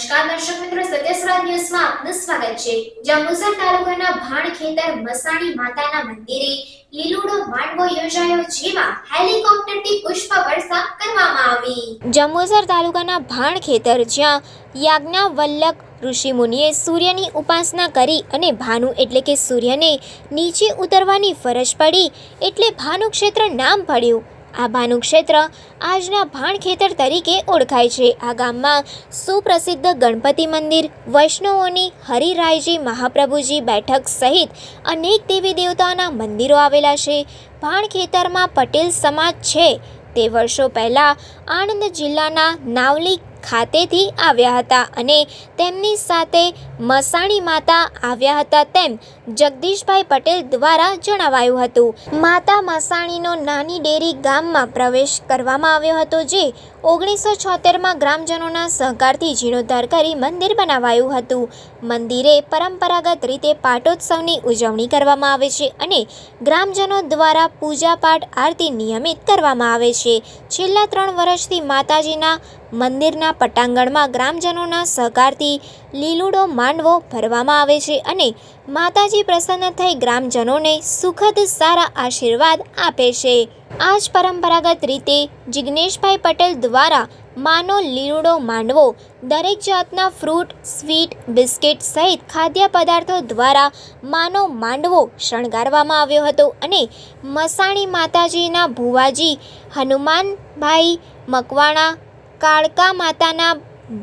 નમસ્કાર દર્શક મિત્રો સત્યસ્વરાજ ન્યૂઝમાં આપનું સ્વાગત છે. જંબુસર તાલુકાના ભાણ ખેતર મસાણી માતાના મંદિરે લીલુડો માંડવો યોજાયો, જેમાં હેલિકોપ્ટરથી પુષ્પ વર્ષા કરવામાં આવી. જંબુસર તાલુકાના ભાણ ખેતર જ્યાં યાજ્ઞાવલ્લક ઋષિમુનિએ સૂર્યની ઉપાસના કરી અને ભાનુ એટલે કે સૂર્યને નીચે ઉતરવાની ફરજ પડી, એટલે ભાનુ ક્ષેત્ર નામ પડ્યું. આ ભાનુ ક્ષેત્ર આજના ભાણ ખેતર તરીકે ઓળખાય છે. આ ગામમાં સુપ્રસિદ્ધ ગણપતિ મંદિર, વૈષ્ણવોની હરિરાયજી મહાપ્રભુજી બેઠક સહિત અનેક દેવી દેવતાઓના મંદિરો આવેલા છે. ભાણ ખેતરમાં પટેલ સમાજ છે. તે વર્ષો પહેલાં આણંદ જિલ્લાના નાવલી ખાતેથી આવ્યા હતા અને તેમની સાથે મસાણી માતા આવ્યા હતા તેમ જગદીશભાઈ પટેલ દ્વારા જણાવાયું હતું. માતા મસાણીનો નાની ડેરી ગામમાં પ્રવેશ કરવામાં આવ્યો હતો, જે ઓગણીસો છોતેરમાં ગ્રામજનોના સહકારથી જીર્ણોદ્ધાર કરી મંદિર બનાવાયું હતું. મંદિરે પરંપરાગત રીતે પાટોત્સવની ઉજવણી કરવામાં આવે છે અને ગ્રામજનો દ્વારા પૂજાપાઠ, આરતી નિયમિત કરવામાં આવે છે. છેલ્લા ત્રણ વર્ષથી માતાજીના મંદિરના પટાંગણમાં ગ્રામજનોના સહકારથી લીલુડો માંડવો ભરવામાં આવે છે અને માતાજી પ્રસન્ન થઈ ગ્રામજનોને સુખદ સારા આશીર્વાદ આપે છે. આ જ પરંપરાગત રીતે જિજ્ઞેશભાઈ પટેલ દ્વારા માનો લીલુડો માંડવો, દરેક જાતના ફ્રૂટ, સ્વીટ, બિસ્કિટ સહિત ખાદ્ય પદાર્થો દ્વારા માનો માંડવો શણગારવામાં આવ્યો હતો અને મસાણી માતાજીના ભુવાજી હનુમાનભાઈ મકવાણા, કાળકા માતાના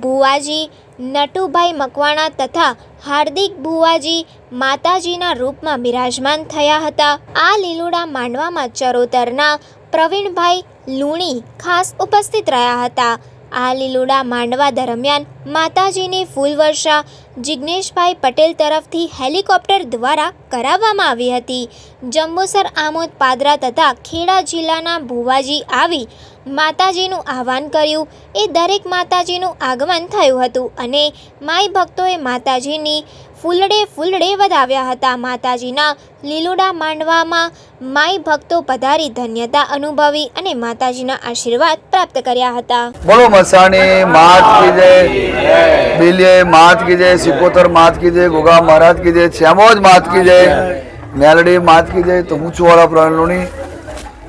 ભુવાજી નટુભાઈ મકવાણા તથા હાર્દિક ભુવાજી માતાજીના રૂપમાં બિરાજમાન થયા હતા. આ લીલુડા માંડવામાં ચરોતરના પ્રવીણભાઈ લુણી ખાસ ઉપસ્થિત રહ્યા હતા. આ લીલુડા માંડવા દરમિયાન માતાજીની ફૂલવર્ષા જિગ્નેશભાઈ પટેલ તરફથી હેલિકોપ્ટર દ્વારા કરાવવામાં આવી હતી. જંબુસર, આમોદ, પાદરા તથા ખેડા જિલ્લાના ભુવાજી આવી માતાજીનું આહવાન કર્યું. એ દરેક માતાજીનું આગમન થયું હતું અને માઈ ભક્તોએ માતાજીની ફૂલડે ફૂલડે વધાવ્યા હતા. માતાજીના લીલુડા માંડવામાં માઈ ભક્તો પધારી ધન્યતા અનુભવી અને માતાજીના આશીર્વાદ પ્રાપ્ત કર્યા હતા. બોલો મસાણી માત કી જય. માત કી સિકોતર, માત કી જય. ગોગા મહારાજ કી જય. શ્યામોજ, માત કી મેલડી, માત કી તો હું છું વાળા પ્રણલોની.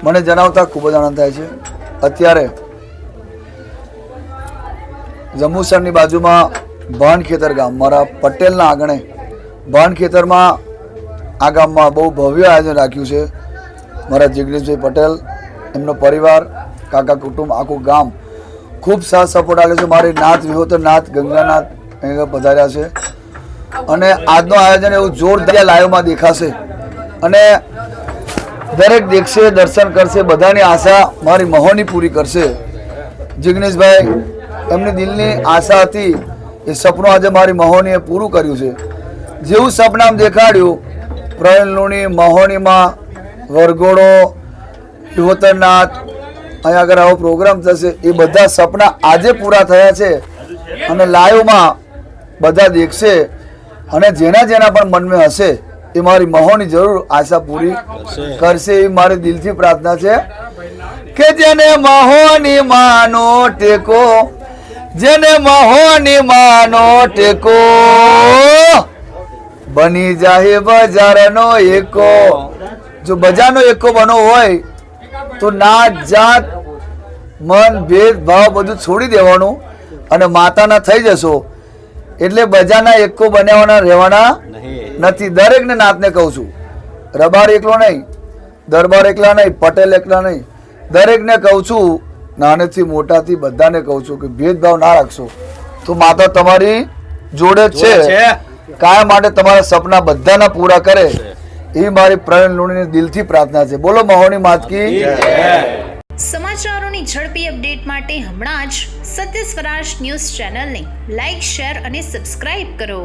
મને જણાવતા ખૂબ જ આનંદ થાય છે. અત્યારે જંબુસરની બાજુમાં ભાન ખેતર ગામ, મારા પટેલના આંગણે. ભાન ખેતરમાં આ ગામમાં બહુ ભવ્ય આયોજન રાખ્યું છે. મારા જિગ્નેશભાઈ પટેલ, એમનો પરિવાર, કાકા કુટુંબ, આખું ગામ ખૂબ સાથ સપોર્ટ આપે છે. મારી નાથ વિહોતર નાથ ગંગાનાથ અહીંયા પધાર્યા છે. અને આજનું આયોજન એવું જોરદાર લાઈવમાં દેખાશે. અને દરેક દેખશે, દર્શન કરશે, બધાની આશા મારી મહોની પૂરી કરશે. જિગ્નેશભાઈ, એમની દિલની આશા હતી, એ સપનું આજે મારી મહોનીએ પૂરું કર્યું છે. જેવું સપનામ દેખાડ્યું પ્રવીણ લુણી મહોનીમાં વરઘોડો વિહોતરનાથ અહીંયા આગળ આવો પ્રોગ્રામ થશે. એ બધા સપના આજે પૂરા થયા છે અને લાઈવમાં બધા દેખશે અને જેના જેના પણ મનમાં હશે એ મારી મહોની જરૂર આશા પૂરી કરશે. એ મારી દિલથી પ્રાર્થના છે કે જેને મહોની માનો ટેકો, જેને મહોની માનો ટેકો બની જાય બજારનો એકો. જો બજારનો એકો બનો હોય તો નાત જાત મન ભેદ ભાવ બધું છોડી દેવાનું અને માતાના થઈ જશો. એટલે બજારના એકો બનાવવાના રહેવાના નથી. દરેકને નાતને કહું છું. રબાર એકલો નહીં દરબાર એકલા નહીં પટેલ એકલા નહીં. દરેકને કહું છું નાનેથી મોટાથી બધાને કહું છું કે ભેદભાવ ના રાખશો. તો માતા તમારી જોડે છે. કાયમ માટે તમારા સપના બધાના પૂરા કરે એ મારી પ્રવીણ લુણીની દિલથી પ્રાર્થના છે. બોલો મહોની માતકી. સમાચારોની ઝડપી અપડેટ માટે હમણાં જ સત્ય સ્વરાજ ન્યૂઝ ચેનલને લાઇક શેર અને સબસ્ક્રાઇબ કરો.